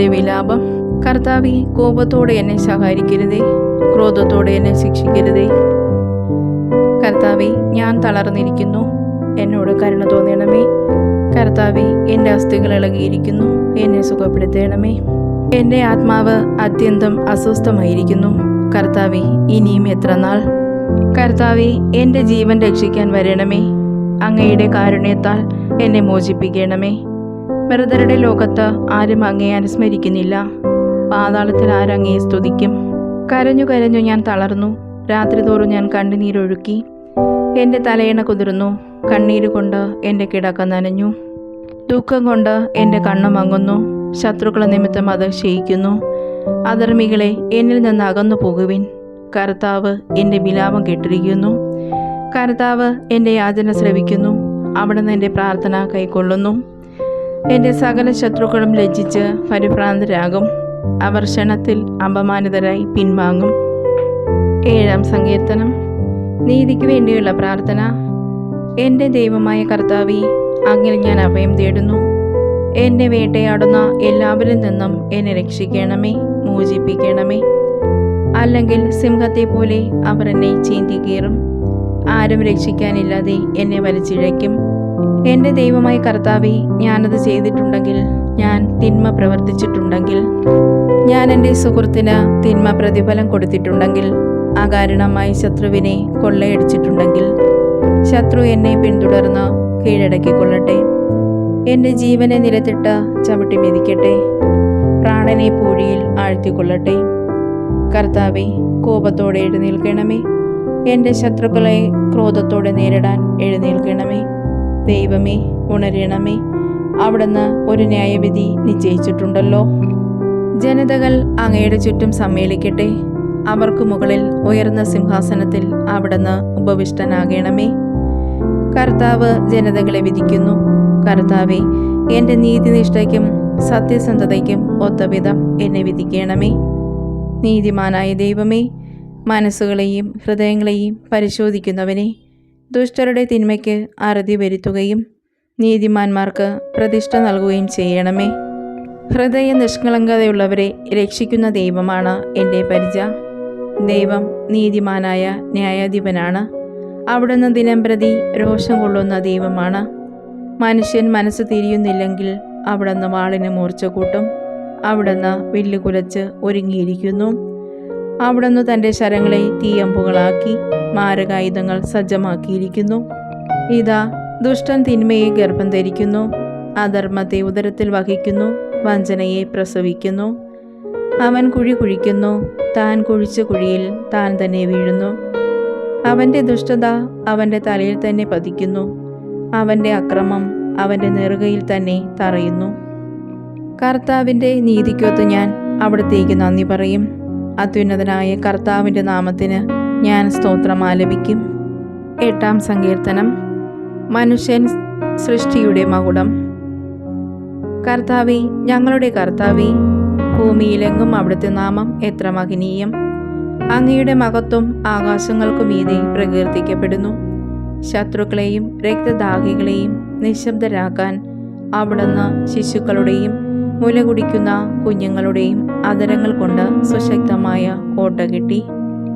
എന്റെ വിലാപം. കർത്താവെ കോപത്തോടെ എന്നെ സഹായിക്കരുതേ ക്രോധത്തോടെ എന്നെ ശിക്ഷിക്കരുതേ. കർത്താവെ ഞാൻ തളർന്നിരിക്കുന്നു. എന്നോട് കരുണ തോന്നണമേ. കർത്താവെ എന്റെ അസ്ഥികൾ ഇളകിയിരിക്കുന്നു. എന്നെ സുഖപ്പെടുത്തണമേ. എന്റെ ആത്മാവ് അത്യന്തം അസ്വസ്ഥമായിരിക്കുന്നു. കർത്താവെ ഇനിയും എത്ര നാൾ? കർത്താവെ എന്റെ ജീവൻ രക്ഷിക്കാൻ വരണമേ. അങ്ങയുടെ കാരുണ്യത്താൽ എന്നെ മോചിപ്പിക്കണമേ. മൃതരുടെ ലോകത്ത് ആരും അങ്ങേ അനുസ്മരിക്കുന്നില്ല. പാതാളത്തിൽ ആരങ്ങേ സ്തുതിക്കും? കരഞ്ഞു കരഞ്ഞു ഞാൻ തളർന്നു. രാത്രി തോറും ഞാൻ കണ്ണുനീരൊഴുക്കി. എന്റെ തലയിണ കുതിർന്നു. കണ്ണീര് കൊണ്ട് എന്റെ കിടക്ക നനഞ്ഞു. ദുഃഖം കൊണ്ട് എന്റെ കണ്ണു മങ്ങുന്നു. ശത്രുക്കളെ നിമിത്തം അത് ക്ഷയിക്കുന്നു. അധർമ്മികളെ എന്നിൽ നിന്ന് അകന്നു പോകുവിൻ. കർത്താവ് എന്റെ വിലാപം കേട്ടിരിക്കുന്നു. കർത്താവ് എന്റെ യാചന ശ്രവിക്കുന്നു. അവിടുന്ന് എന്റെ പ്രാർത്ഥന കൈക്കൊള്ളുന്നു. എന്റെ സകല ശത്രുക്കളും ലജ്ജിച്ച് പരിഭ്രാന്തരാകും. അവർ ക്ഷണത്തിൽ അപമാനിതരായി പിൻവാങ്ങും. ഏഴാം സങ്കീർത്തനം. നീതിക്ക് വേണ്ടിയുള്ള പ്രാർത്ഥന. എന്റെ ദൈവമായ കർത്താവി അങ്ങിൽ ഞാൻ അഭയം തേടുന്നു. എന്നെ വേട്ടയാടുന്ന എല്ലാവരിൽ നിന്നും എന്നെ രക്ഷിക്കണമേ മോചിപ്പിക്കണമേ. അല്ലെങ്കിൽ സിംഹത്തെ പോലെ അവർ എന്നെ ചീന്തി കീറും. ആരും രക്ഷിക്കാനില്ലാതെ എന്നെ വലിച്ചിഴയ്ക്കും. എന്റെ ദൈവമായ കർത്താവെ ഞാനത് ചെയ്തിട്ടുണ്ടെങ്കിൽ ഞാൻ തിന്മ പ്രവർത്തിച്ചിട്ടുണ്ടെങ്കിൽ ഞാൻ എന്റെ സുഹൃത്തിന് തിന്മ പ്രതിഫലം കൊടുത്തിട്ടുണ്ടെങ്കിൽ കാരണമായി ശത്രുവിനെ കൊള്ളയടിച്ചിട്ടുണ്ടെങ്കിൽ ശത്രു എന്നെ പിന്തുടർന്ന് കീഴടക്കിക്കൊള്ളട്ടെ എന്റെ ജീവനെ നിലത്തിട്ട് ചവിട്ടി മെതിക്കട്ടെ. പ്രാണനെ പൂഴിയിൽ ആഴ്ത്തിക്കൊള്ളട്ടെ കർത്താവെ കോപത്തോടെ എഴുന്നേൽക്കണമേ. എന്റെ ശത്രുക്കളെ ക്രോധത്തോടെ നേരിടാൻ എഴുന്നേൽക്കണമേ. ദൈവമേ ഉണരണമേ. അവിടുന്ന് ഒരു ന്യായവിധി നിശ്ചയിച്ചിട്ടുണ്ടല്ലോ. ജനതകൾ അങ്ങയുടെ ചുറ്റും സമ്മേളിക്കട്ടെ. അവർക്ക് മുകളിൽ ഉയർന്ന സിംഹാസനത്തിൽ അവിടുന്ന് ഉപവിഷ്ടനാകണമേ. കർത്താവ് ജനതകളെ വിധിക്കുന്നു. കർത്താവെ എന്റെ നീതിനിഷ്ഠയ്ക്കും സത്യസന്ധതയ്ക്കും ഒത്തവിധം എന്നെ വിധിക്കണമേ. നീതിമാനായ ദൈവമേ മനസ്സുകളെയും ഹൃദയങ്ങളെയും പരിശോധിക്കുന്നവനെ ദുഷ്ടരുടെ തിന്മയ്ക്ക് അറുതി വരുത്തുകയും നീതിമാന്മാർക്ക് പ്രതിഷ്ഠ നൽകുകയും ചെയ്യണമേ. ഹൃദയ നിഷ്കളങ്കതയുള്ളവരെ രക്ഷിക്കുന്ന ദൈവമാണ് എന്റെ പരിച. ദൈവം നീതിമാനായ ന്യായാധിപനാണ്. അവിടുന്ന് ദിനം പ്രതി രോഷം കൊള്ളുന്ന ദൈവമാണ്. മനുഷ്യൻ മനസ്സ് തിരിയുന്നില്ലെങ്കിൽ അവിടുന്ന് വാളിന് മൂർച്ച കൂട്ടും. അവിടുന്ന് വില്ലുകുലച്ച് ഒരുങ്ങിയിരിക്കുന്നു. അവിടുന്ന് തന്റെ ശരങ്ങളെ തീയമ്പുകളാക്കി മാരകായുധങ്ങൾ സജ്ജമാക്കിയിരിക്കുന്നു. ഇതാ ദുഷ്ടൻ തിന്മയെ ഗർഭം ധരിക്കുന്നു. അധർമ്മത്തെ ഉദരത്തിൽ വഹിക്കുന്നു. വഞ്ചനയെ പ്രസവിക്കുന്നു. അവൻ കുഴി കുഴിക്കുന്നു. താൻ കുഴിച്ച കുഴിയിൽ താൻ തന്നെ വീഴുന്നു. അവന്റെ ദുഷ്ടത അവന്റെ തലയിൽ തന്നെ പതിക്കുന്നു. അവന്റെ അക്രമം അവന്റെ നെറുകയിൽ തന്നെ തറയുന്നു. കർത്താവിന്റെ നീതിക്കൊത്ത് ഞാൻ അവിടത്തേക്ക് നന്ദി പറയും. അത്യുന്നതനായ കർത്താവിന്റെ നാമത്തിന് ഞാൻ സ്തോത്രം ആലപിക്കും. എട്ടാം സങ്കീർത്തനം. മനുഷ്യൻ സൃഷ്ടിയുടെ മകുടം. കർത്താവി ഞങ്ങളുടെ കർത്താവി ഭൂമിയിലെങ്ങും അവിടുത്തെ നാമം എത്ര മഹനീയം. അങ്ങയുടെ മകത്വം ആകാശങ്ങൾക്കു മീതെ പ്രകീർത്തിക്കപ്പെടുന്നു. ശത്രുക്കളെയും രക്തദാഹികളെയും നിശബ്ദരാക്കാൻ അവിടുന്ന് ശിശുക്കളുടെയും മുല കുടിക്കുന്ന കുഞ്ഞുങ്ങളുടെയും അതരങ്ങൾ കൊണ്ട് സുശക്തമായ കോട്ട കിട്ടി.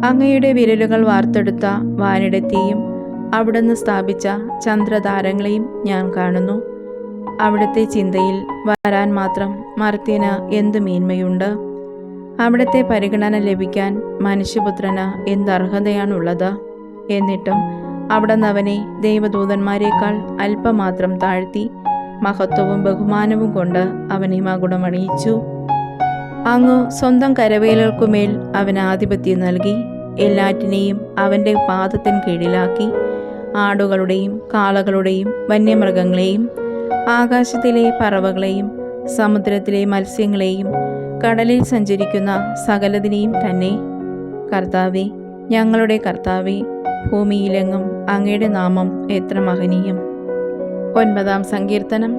അങ്ങയുടെ വിരലുകൾ വാർത്തെടുത്ത വാനിടത്തെയും അവിടുന്ന് സ്ഥാപിച്ച ചന്ദ്രതാരങ്ങളെയും ഞാൻ കാണുന്നു. അവിടുത്തെ ചിന്തയിൽ വരാൻ മാത്രം മർത്യന് എന്ത് മേന്മയുണ്ട്? അവിടുത്തെ പരിഗണന ലഭിക്കാൻ മനുഷ്യപുത്രന് എന്തർഹതയാണുള്ളത്? എന്നിട്ടും അവിടുന്ന് അവനെ ദൈവദൂതന്മാരെക്കാൾ അല്പമാത്രം താഴ്ത്തി മഹത്വവും ബഹുമാനവും കൊണ്ട് അവനെ മകുടമണിയിച്ചു. അങ്ങ് സ്വന്തം കരവേലർക്കുമേൽ അവൻ ആധിപത്യം നൽകി എല്ലാറ്റിനെയും അവന്റെ പാദത്തിന് കീഴിലാക്കി ആടുകളുടെയും കാളകളുടെയും വന്യമൃഗങ്ങളെയും ആകാശത്തിലെ പറവകളെയും സമുദ്രത്തിലെ മത്സ്യങ്ങളെയും കടലിൽ സഞ്ചരിക്കുന്ന സകലതിനെയും തന്നെ. കർത്താവെ ഞങ്ങളുടെ കർത്താവെ ഭൂമിയിലെങ്ങും അങ്ങയുടെ നാമം എത്ര മഹനീയം. ഒൻപതാം സങ്കീർത്തനം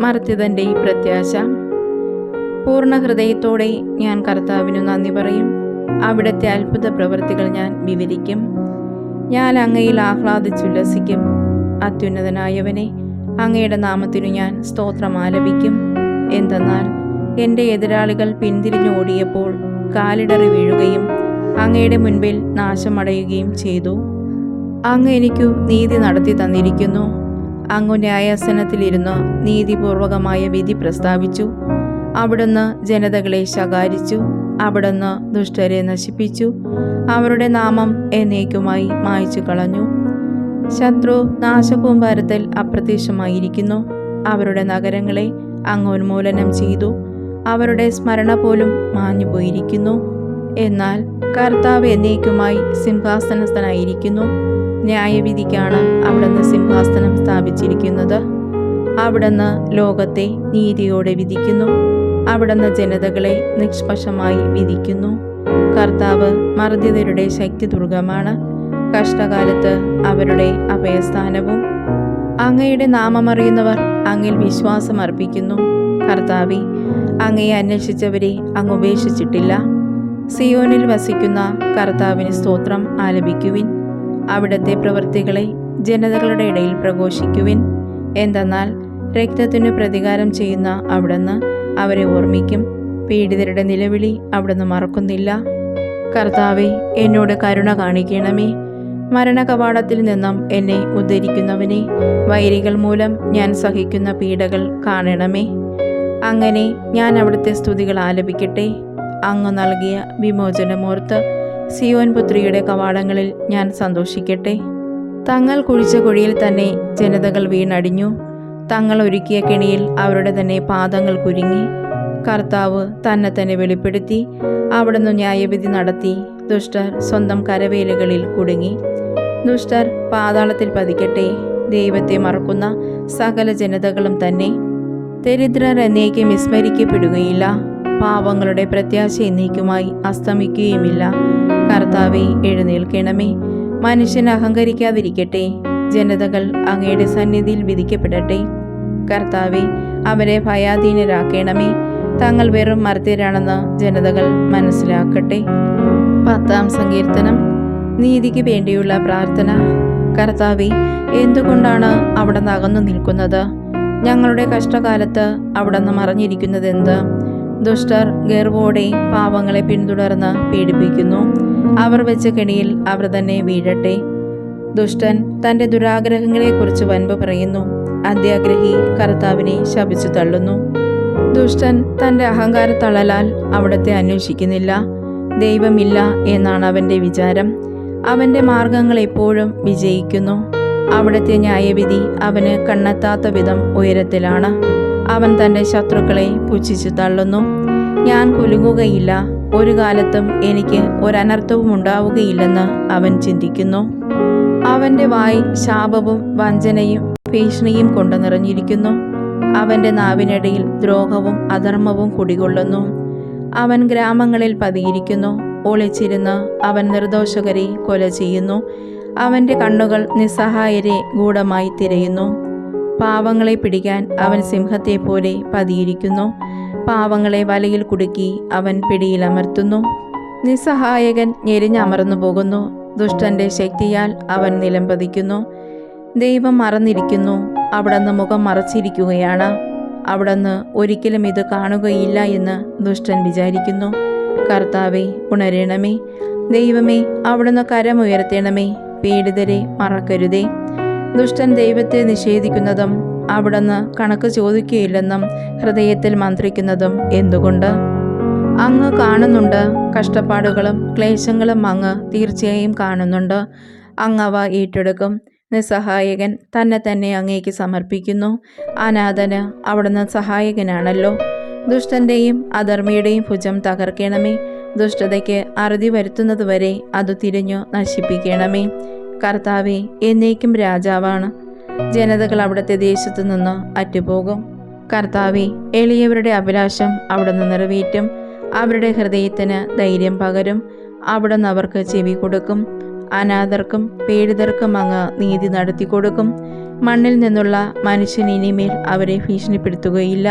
മർത്തിതന്റെ പ്രത്യാശ. പൂർണ ഹൃദയത്തോടെ ഞാൻ കർത്താവിനു നന്ദി പറയും. അവിടുത്തെ അത്ഭുത പ്രവൃത്തികൾ ഞാൻ വിവരിക്കും. ഞാൻ അങ്ങയിൽ ആഹ്ലാദിച്ചുല്ലസിക്കും അത്യുന്നതനായവനെ അങ്ങയുടെ നാമത്തിനു ഞാൻ സ്തോത്രം ആലപിക്കും. എന്തെന്നാൽ എന്റെ എതിരാളികൾ പിന്തിരിഞ്ഞു ഓടിയപ്പോൾ കാലിടറി വീഴുകയും അങ്ങയുടെ മുൻപിൽ നാശമടയുകയും ചെയ്തു. അങ്ങ് എനിക്കു നീതി നടത്തി തന്നിരിക്കുന്നു. അങ്ങു ന്യായാസനത്തിലിരുന്ന് നീതിപൂർവകമായ വിധി പ്രസ്താവിച്ചു. അവിടുന്ന് ജനതകളെ ശകാരിച്ചു അവിടുന്ന് ദുഷ്ടരെ നശിപ്പിച്ചു അവരുടെ നാമം എന്നേക്കുമായി മായ്ച്ചു കളഞ്ഞു. ശത്രു നാശകൂമ്പാരത്തിൽ അപ്രത്യക്ഷമായിരിക്കുന്നു. അവരുടെ നഗരങ്ങളെ അങ്ങ് ഉന്മൂലനം ചെയ്തു. അവരുടെ സ്മരണ പോലും മാഞ്ഞുപോയിരിക്കുന്നു എന്നാൽ കർത്താവ് എന്നേക്കുമായി സിംഹാസനസ്ഥനായിരിക്കുന്നു. ന്യായവിധിക്കാണ് അവിടുന്ന് സിംഹാസനം സ്ഥാപിച്ചിരിക്കുന്നത്. അവിടുന്ന് ലോകത്തെ നീതിയോടെ വിധിക്കുന്നു. അവിടുന്ന് ജനതകളെ നിഷ്പക്ഷമായി വിധിക്കുന്നു. കർത്താവ് മർദ്ദിതരുടെ ശക്തി ദുർഗമാണ് കഷ്ടകാലത്ത് അവരുടെ അഭയസ്ഥാനവും. അങ്ങയുടെ നാമമറിയുന്നവർ അങ്ങിൽ വിശ്വാസം അർപ്പിക്കുന്നു. കർത്താവെ അങ്ങയെ അന്വേഷിച്ചവരെ അങ്ങ് ഉപേക്ഷിച്ചിട്ടില്ല. സിയോനിൽ വസിക്കുന്ന കർത്താവിന് സ്തോത്രം ആലപിക്കുവിൻ. അവിടുത്തെ പ്രവൃത്തികളെ ജനതകളുടെ ഇടയിൽ പ്രഘോഷിക്കുവിൻ. എന്തെന്നാൽ രക്തത്തിന് പ്രതികാരം ചെയ്യുന്ന അവിടുന്ന് അവരെ ഓർമ്മിക്കും. പീഡിതരുടെ നിലവിളി അവിടുന്ന് മറക്കുന്നില്ല. കർത്താവെ എന്നോട് കരുണ കാണിക്കണമേ. മരണകവാടത്തിൽ നിന്നും എന്നെ ഉദ്ധരിക്കുന്നവനെ വൈരികൾ മൂലം ഞാൻ സഹിക്കുന്ന പീഡകൾ കാണണമേ. അങ്ങനെ ഞാൻ അവിടുത്തെ സ്തുതികൾ ആലപിക്കട്ടെ. അങ്ങ് നൽകിയ വിമോചനമോർത്ത് സിയോൻ പുത്രിയുടെ കവാടങ്ങളിൽ ഞാൻ സന്തോഷിക്കട്ടെ. തങ്ങൾ കുഴിച്ച കുഴിയിൽ തന്നെ ജനതകൾ വീണടിഞ്ഞു. തങ്ങൾ ഒരുക്കിയ കെണിയിൽ അവരുടെ തന്നെ പാദങ്ങൾ കുരുങ്ങി. കർത്താവ് തന്നെ തന്നെ വെളിപ്പെടുത്തി അവിടുന്ന് ന്യായവിധി നടത്തി. ദുഷ്ടർ സ്വന്തം കരവേലുകളിൽ കുടുങ്ങി. ദുഷ്ടർ പാതാളത്തിൽ പതിക്കട്ടെ. ദൈവത്തെ മറക്കുന്ന സകല ജനതകളും തന്നെ. ദരിദ്രർ എന്നേക്കും വിസ്മരിക്കപ്പെടുകയില്ല. പാവങ്ങളുടെ പ്രത്യാശ എന്നേക്കുമായി അസ്തമിക്കുകയുമില്ല. കർത്താവെ എഴുന്നേൽക്കണമേ. മനുഷ്യൻ അഹങ്കരിക്കാതിരിക്കട്ടെ. ജനതകൾ അങ്ങയുടെ സന്നിധിയിൽ വിധിക്കപ്പെടട്ടെ. കർത്താവെ അവരെ ഭയാധീനരാക്കണമേ. തങ്ങൾ വെറും മർത്യരാണെന്ന് ജനതകൾ മനസ്സിലാക്കട്ടെ. പത്താം സങ്കീർത്തനം. നീതിക്ക് വേണ്ടിയുള്ള പ്രാർത്ഥന. കർത്താവെ എന്തുകൊണ്ടാണ് അവിടെ അകന്നു നിൽക്കുന്നത്? ഞങ്ങളുടെ കഷ്ടകാലത്ത് അവിടെ നിന്ന് മറഞ്ഞിരിക്കുന്നതെന്ത്? ദുഷ്ടർ ഗർവോടെ പാവങ്ങളെ പിന്തുടർന്ന് പീഡിപ്പിക്കുന്നു. അവർ വെച്ച കെണിയിൽ അവർ തന്നെ വീഴട്ടെ. ദുഷ്ടൻ തന്റെ ദുരാഗ്രഹങ്ങളെക്കുറിച്ച് വൻപ് പറയുന്നു. അത്യാഗ്രഹി കർത്താവിനെ ശപിച്ചു തള്ളുന്നു. ദുഷ്ടൻ തന്റെ അഹങ്കാരത്തളലാൽ അവിടത്തെ അന്വേഷിക്കുന്നില്ല. ദൈവമില്ല എന്നാണ് അവന്റെ വിചാരം. അവന്റെ മാർഗങ്ങൾ എപ്പോഴും വിജയിക്കുന്നു. അവിടുത്തെ ന്യായവിധി അവന് കണ്ണെത്താത്ത വിധം ഉയരത്തിലാണ്. അവൻ തന്റെ ശത്രുക്കളെ പുച്ഛിച്ചു തള്ളുന്നു. ഞാൻ കുലുങ്ങുകയില്ല. ഒരു കാലത്തും എനിക്ക് ഒരനർത്ഥവും ഉണ്ടാവുകയില്ലെന്ന് അവൻ ചിന്തിക്കുന്നു. അവന്റെ വായി ശാപവും വഞ്ചനയും ഭീഷണിയും കൊണ്ടു നിറഞ്ഞിരിക്കുന്നു. അവന്റെ നാവിനിടയിൽ ദ്രോഹവും അധർമ്മവും കുടികൊള്ളുന്നു. അവൻ ഗ്രാമങ്ങളിൽ പതിയിരിക്കുന്നു. ഒളിച്ചിരുന്ന് അവൻ നിർദോഷകരെ കൊല ചെയ്യുന്നു. അവന്റെ കണ്ണുകൾ നിസ്സഹായരെ ഗൂഢമായി തിരയുന്നു. പാവങ്ങളെ പിടിക്കാൻ അവൻ സിംഹത്തെ പോലെ പതിയിരിക്കുന്നു. പാവങ്ങളെ വലയിൽ കുടുക്കി അവൻ പിടിയിലമർത്തുന്നു. നിസ്സഹായകൻ ഞെരിഞ്ഞമർന്നു പോകുന്നു ദുഷ്ടന്റെ ശക്തിയാൽ അവൻ നിലംപതിക്കുന്നു. ദൈവം മറന്നിരിക്കുന്നു. അവിടുന്ന് മുഖം മറച്ചിരിക്കുകയാണ്. അവിടുന്ന് ഒരിക്കലും ഇത് കാണുകയില്ല എന്ന് ദുഷ്ടൻ വിചാരിക്കുന്നു. കർത്താവെ ഉണരണമേ. ദൈവമേ അവിടുന്ന് കരമുയർത്തണമേ. പീഡിതരെ മറക്കരുതേ. ദുഷ്ടൻ ദൈവത്തെ നിഷേധിക്കുന്നതും അവിടുന്ന് കണക്ക് ചോദിക്കുകയില്ലെന്നും ഹൃദയത്തിൽ മന്ത്രിക്കുന്നതും എന്തുകൊണ്ട്? അങ്ങ് കാണുന്നുണ്ട്. കഷ്ടപ്പാടുകളും ക്ലേശങ്ങളും അങ്ങ് തീർച്ചയായും കാണുന്നുണ്ട്. അങ്ങവ ഏറ്റെടുക്കും. നിസ്സഹായകൻ തന്നെ തന്നെ അങ്ങേക്ക് സമർപ്പിക്കുന്നു. അനാഥന് അവിടുന്ന് സഹായകനാണല്ലോ. ദുഷ്ടന്റെയും അധർമ്മിയുടെയും ഭുജം തകർക്കണമേ. ദുഷ്ടതയ്ക്ക് അറുതി വരുത്തുന്നതുവരെ അത് തിരിഞ്ഞു നശിപ്പിക്കണമേ. കർത്താവെ എന്നേക്കും രാജാവാണ്. ജനതകൾ അവിടുത്തെ ദേശത്തു നിന്ന് അറ്റുപോകും. കർത്താവെ എളിയവരുടെ അഭിലാഷം അവിടുന്ന് നിറവേറ്റും. അവരുടെ ഹൃദയത്തിന് ധൈര്യം പകരും. അവിടുന്ന് അവർക്ക് ചെവി കൊടുക്കും. അനാഥർക്കും പീഡിതർക്കും അങ്ങ് നീതി നടത്തി കൊടുക്കും മണ്ണിൽ നിന്നുള്ള മനുഷ്യൻ ഇനിമേൽ അവരെ ഭീഷണിപ്പെടുത്തുകയില്ല.